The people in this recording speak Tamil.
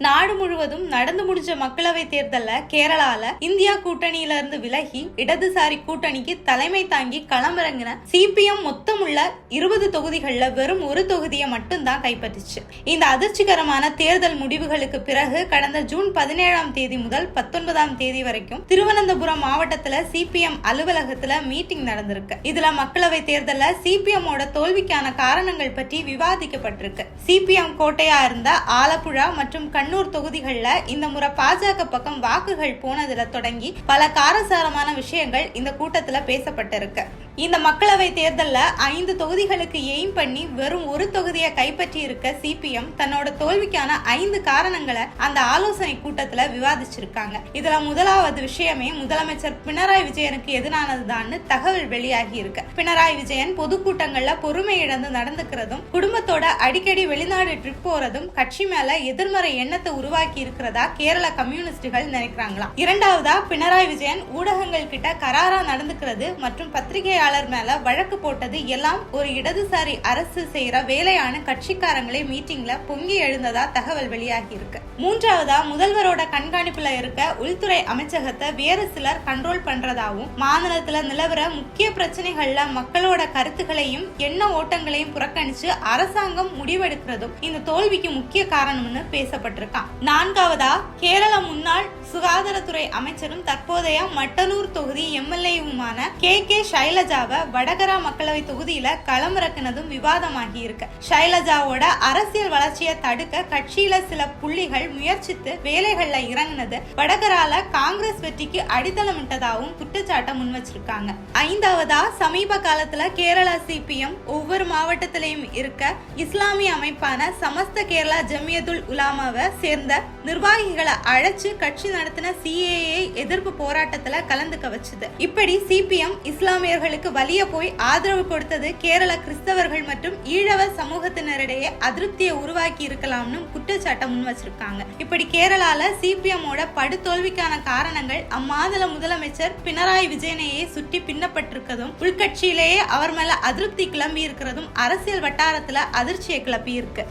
நாடு முழுவதும் நடந்து முடிஞ்ச மக்களவை தேர்தல்ல கேரளால இந்தியா கூட்டணியில இருந்து விலகி இடதுசாரி கூட்டணிக்கு தலைமை தாங்கி களமிறங்கின சிபிஎம் மொத்தமுள்ள இருபது தொகுதிகள்ல வெறும் ஒரு தொகுதியை மட்டும்தான் கைப்பற்றிச்சு. இந்த அதிர்ச்சிகரமான தேர்தல் முடிவுகளுக்கு பிறகு கடந்த ஜூன் பதினேழாம் தேதி முதல் பத்தொன்பதாம் தேதி வரைக்கும் திருவனந்தபுரம் மாவட்டத்துல சிபிஎம் அலுவலகத்துல மீட்டிங் நடந்திருக்கு. இதுல மக்களவை தேர்தல்ல சிபிஎம் தோல்விக்கான காரணங்கள் பற்றி விவாதிக்கப்பட்டிருக்கு. சிபிஎம் கோட்டையா இருந்த ஆலப்புழா மற்றும் கண்ணூர் தொகுதிகள்ல இந்த முறை பாஜக பக்கம் வாக்குகள் போனதுல தொடங்கி பல காரசாரமான விஷயங்கள் இந்த கூட்டத்தில் பேசப்பட்டிருக்கு. இந்த மக்களவை தேர்தலில் ஐந்து தொகுதிகளுக்கு எய்ம் பண்ணி வெறும் ஒரு தொகுதியை கைப்பற்றி இருக்க சிபிஎம் தன்னோட தோல்விக்கான ஐந்து காரணங்களை அந்த ஆலோசனை கூட்டத்தில் விவாதிச்சிருக்காங்க. இதுல முதலாவது விஷயமே முதலமைச்சர் பினராயி விஜயனுக்கு எதிரானதுதான்னு தகவல் வெளியாகி இருக்கு பினராயி விஜயன் பொதுக்கூட்டங்கள்ல பொறுமை இழந்து நடந்துக்கிறதும் குடும்பத்தோட அடிக்கடி வெளிநாடு ட்ரிப் போறதும் கட்சி மேல எதிர்மறை எண்ணத்தை உருவாக்கி இருக்கிறதா கேரள கம்யூனிஸ்டுகள் நினைக்கிறாங்களாம். இரண்டாவதா பினராயி விஜயன் ஊடகங்கள் கிட்ட கராரா நடந்துக்கிறது மற்றும் பத்திரிகையாளர் மேல வழக்கு போட்டது எல்லாம் ஒரு இடதுசாரி அரசு செய்யற வேலையான கட்சிக்காரங்களே மீட்டிங்ல பொங்கி எழுந்ததா தகவல் வெளியாகி இருக்கு. மூன்றாவதா முதல்வரோட கண்காணிப்புல இருக்க உள்துறை அமைச்சகத்தை வேறு சிலர் கண்ட்ரோல் பண்றதாவும் மாநிலத்துல நிலவர முக்கிய பிரச்சனைகள்ல மக்களோட கருத்துக்களையும் எண்ண ஓட்டங்களையும் புறக்கணிச்சு அரசாங்கம் முடிவெடுக்கிறதும் இந்த தோல்விக்கு முக்கிய காரணம்னு பேசப்பட்டிருக்கான் நான்காவதா கேரள முன்னாள் சுகாதாரத்துறை அமைச்சரும் தற்போதைய மட்டனூர் தொகுதி எம்எல்ஏவுமான கே கே சைலஜாவை வடகரா மக்களவை தொகுதியில களமிறக்குனதும் விவாதமாகி இருக்கு. சைலஜாவோட அரசியல் வளர்ச்சியை தடுக்க கட்சியில சில புள்ளிகள் முயற்சித்து வேலைகள்ல இறங்கினது வடகரால காங்கிரஸ் வெற்றிக்கு அடித்தளமிட்டதாகவும் குற்றச்சாட்டை முன் வச்சிருக்காங்க. ஐந்தாவதா சமீப காலத்துல கேரளா சிபிஎம் ஒவ்வொரு மாவட்டத்திலையும் இருக்க இஸ்லாமிய அமைப்பான சமஸ்த கேரளா ஜமியதுல் உலாமாவை சேர்ந்த நிர்வாகிகளை அழைச்சு கட்சி நடத்தின சிஏஏ எதிர்ப்பு போராட்டத்துல கலந்துக்க வச்சது. இப்படி சிபிஎம் இஸ்லாமியர்களுக்கு வலிய போய் ஆதரவு கொடுத்தது கேரள கிறிஸ்தவர்கள் மற்றும் ஈழவ சமூகத்தினரிடையே அதிருப்தியை உருவாக்கி இருக்கலாம்னு குற்றச்சாட்டை முன் வச்சிருக்காங்க. இப்படி கேரளால சிபிஎம் ஓட படுதோல்விக்கான காரணங்கள் அம்மாநில முதலமைச்சர் பினராயி விஜயனையே சுட்டி பின்னப்பட்டிருக்கதும் உள்கட்சியிலேயே அவர் மேல அதிருப்தி கிளம்பி இருக்கிறதும் அரசியல் வட்டாரத்துல அதிர்ச்சியை கிளப்பி இருக்கு